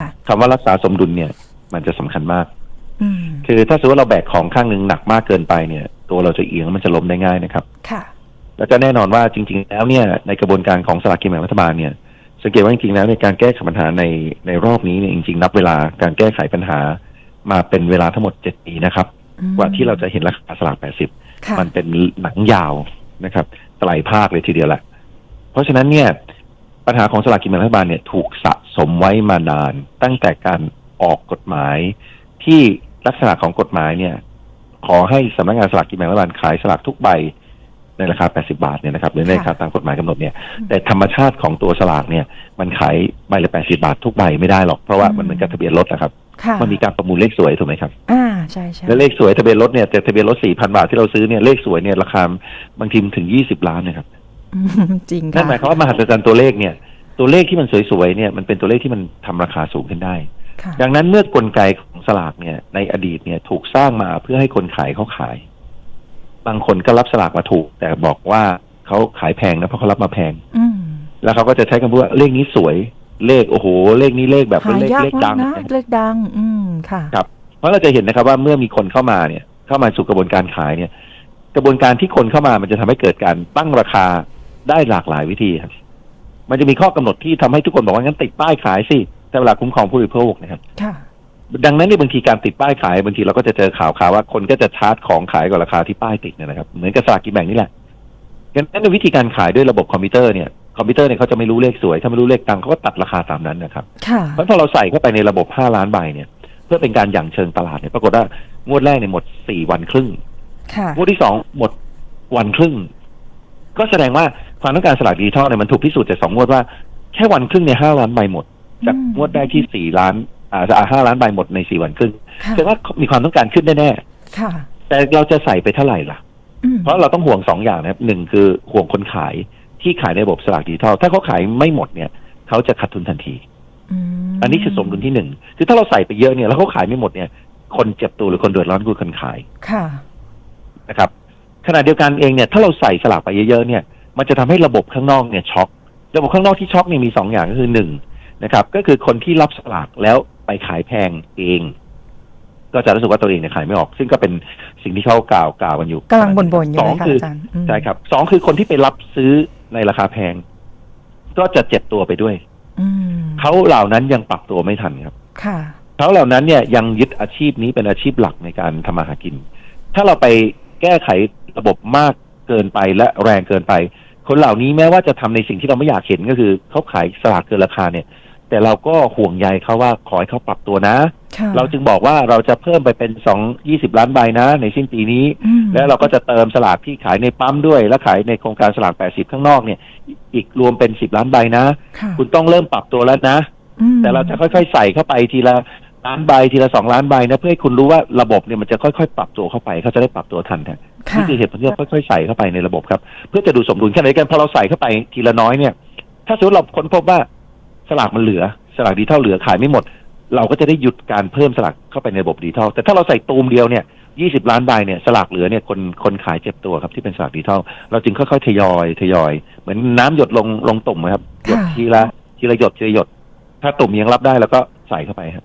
ค่ะคำว่ารักษาสมดุลเนี่ย มันจะสำคัญมากอืมคือถ้าสมมติว่าเราแบกของข้างหนึ่งหนักมากเกินไปเนี่ย ตัวเราจะเอียงแล้วมันจะล้มได้ง่ายนะครับ ค่ะ แล้วก็แน่นอนว่าจริง ๆ แล้วเนี่ยในกระบวนการของสลากกินแบ่งรัฐบาลเนี่ยสังเกตว่าจริงๆแล้วในการแก้ไขปัญหาในในรอบนี้เนี่ยจริงๆ นับเวลาการแก้ไขปัญหา มาเป็นเวลาทั้งหมดเจ็ดปีนะครับอืมกว่าที่เราจะเห็นราคาสลาก80ค่ะมันเป็นหนังยาวนะครับไตรภาคเลยทีเดียวแหละเพราะฉะนั้นเนี่ย ปัญหาของสลากกินแบ่งรัฐบาลเนี่ยถูกสะสมไว้มานาน ตั้งแต่การออกกฎหมาย ที่ลักษณะของกฎหมายเนี่ย ขอให้สำนักงานสลากกินแบ่งรัฐบาลขายสลากทุกใบในราคา 80 บาทเนี่ยนะครับหรือในราคาตามกฎหมายกำหนดเนี่ย แต่ธรรมชาติของตัวสลากเนี่ย มันขายใบละ 80 บาททุกใบไม่ได้หรอกเพราะว่ามันเหมือนกับทะเบียนรถนะครับค่ะมันมีการประมูลเลขสวยถูกไหมครับ อ่าใช่ใช่แล้วเลขสวยทะเบียนรถเนี่ยแต่ทะเบียนรถสี่พันบาทที่เราซื้อเนี่ยเลขสวยเนี่ยราคาบางทีมันถึงยี่สิบล้านนะครับอืม จริงนั่ค่ะนหมายความว่ามหัศจรรย์ตัวเลขเนี่ย ตัวเลขที่มันสวยๆเนี่ยมันเป็นตัวเลขที่มันทำราคาสูงขึ้นได้ค่ะดังนั้นเมื่อกลไกของสลากเนี่ย ในอดีตเนี่ยถูกสร้างมาเพื่อให้คนขายเขาขาย บางคนก็รับสลากมาถูก แต่บอกว่าเขาขายแพงนะเพราะเขารับมาแพงอืมแล้วเขาก็จะใช้คำพูดว่าเลขนี้สวยเลขโอ้โห เลขนี้เลขแบบหาเลขยากเลขมาดักงนะเลขดัง อืมค่ะ ครับ เพราะเราจะเห็นนะครับว่าเมื่อมีคนเข้ามาเนี่ย เข้ามาสู่กระบวนการขายเนี่ย กระบวนการที่คนเข้ามามันจะทำให้เกิดการตั้งราคา ได้หลากหลายวิธีครับ มันจะมีข้อกำหนดที่ทำให้ทุกคนบอกว่างั้นติดป้ายขายสิแต่เวลาคุ้มครองผู้บริโภคนะครับค่ะดังนั้นในบางทีการติดป้ายขายบางทีเราก็จะเจอข่าวข่าวว่าคนก็จะชาร์จของขายกว่าราคาที่ป้ายติดเนยนะครับเหมือนกับสลากกินแบ่งนี่แหละดังนั้นในวิธีการขายด้วยระบบคอมพิวเตอร์เนี่ยคอมพิวเตอร์เนี่ยเขาจะไม่รู้เลขสวย ถ้าไม่รู้เลขตังเขาก็ตัดราคาตามนั้นนะครับค่ะเพราะพอเราใส่เข้าไปในระบบ 5 ล้านใบเนี่ย เพื่อเป็นการหยั่งเชิงตลาดเนี่ยปรากฏว่างวดแรกเนี่ยหมด 4 วันครึ่งค่ะงวดที่2หมดวันครึ่ง ก็แสดงว่า ความต้องการสลากดิจิทัลเนี่ยมันถูกพิสูจน์จากสองงวดว่าแค่วันครึ่งเนี่ยห้าล้านใบหมด จากอืมงวดแรกที่4ล้านอ่าห้าล้านใบหมดใน4วันครึ่งค่ะแสดงว่ามีความต้องการขึ้นแน่ค่ะๆแต่เราจะใส่ไปเท่าไหร่ล่ะอืมเพราะเราต้องห่วงสองอย่างนะครับหนึ่งคือห่วงคนขายที่ขายในระบบสลากดิจิทัลถ้าเขาขายไม่หมดเนี่ย เขาจะขาดทุนทันทีมอันนี้คือสมดุลที่หนึ่งคือถ้าเราใส่ไปเยอะเนี่ยแล้วเขาขายไม่หมดเนี่ย คนเจ็บตัวหรือคนเดือดร้อนคือคนขายค่ะนะครับขณะเดียวกันเองเนี่ย ถ้าเราใส่สลากไปเยอะๆเนี่ย มันจะทำให้ระบบข้างนอกเนี่ยช็อกระบบข้างนอกที่ช็อกเนี่ยมีสองอย่างก็คือหนึ่งนะครับ ก็คือคนที่รับสลากแล้วไปขายแพงเอง ก็จะรู้สึกว่าตัวเองเนี่ยขายไม่ออก ซึ่งก็เป็นสิ่งที่เขากล่าวกล่าวกันอยู่กำลังบ่นๆอยู่สอเลงยค่ะคืออาจารย์อืมใช่ครับสองคือคนที่ไปรับซื้อในราคาแพง ก็จะเจ็บตัวไปด้วยอืมเขาเหล่านั้นยังปรับตัวไม่ทันครับค่ะเขาเหล่านั้นเนี่ยยังยึดอาชีพนี้เป็นอาชีพหลักในการทำมาหากิน ถ้าเราไปแก้ไขระบบมากเกินไปและแรงเกินไป คนเหล่านี้แม้ว่าจะทำในสิ่งที่เราไม่อยากเห็นก็คือเขาขายสลากเกินราคาเนี่ย แต่เราก็ห่วงใยเขาว่าขอให้เขาปรับตัวนะค่ะเราจึงบอกว่าเราจะเพิ่มไปเป็นสองยี่สิบล้านใบนะ ในสิ้นปีนี้อืมแล้วเราก็จะเติมสลากที่ขายในปั๊มด้วย และขายในโครงการสลากแปดสิบข้างนอกเนี่ย อีกรวมเป็นสิบล้านใบนะค่ะคุณต้องเริ่มปรับตัวแล้วนะอืมแต่เราจะค่อยๆใส่เข้าไปทีละ ล้านใบทีละสองล้านใบนะเพื่อให้คุณรู้ว่าระบบเนี่ยมันจะค่อยๆ ปรับตัวเข้าไปเขาจะได้ปรับตัวทันนะค่ะนี่คือเหตุผลที่เราค่อยๆใส่เข้าไปในระบบครับ เพื่อจะดูสมดุลแค่ไหนกันพอเราใส่เข้าไปทีละน้อยเนี่ย ถ้าสมมติเราค้นพบว่าสลากมันเหลือ สลากดิจิทัลเหลือขายไม่หมด เราก็จะได้หยุดการเพิ่มสลากเข้าไปในระบบดิจิทัลแต่ถ้าเราใส่ตูมเดียวเนี่ยยี่สิบล้านใบเนี่ยสลากเหลือเนี่ยคนคนขายเจ็บตัวครับที่เป็นสลากดิจิทัลเราจึงค่อยๆทยอยทยอย เหมือนน้ำหยดลงลงตุ่มนะครับหยดค่ะทีละทีละหยดทีละหยด ถ้าตุ่มยังรับได้แล้วก็ใส่เข้าไปครับ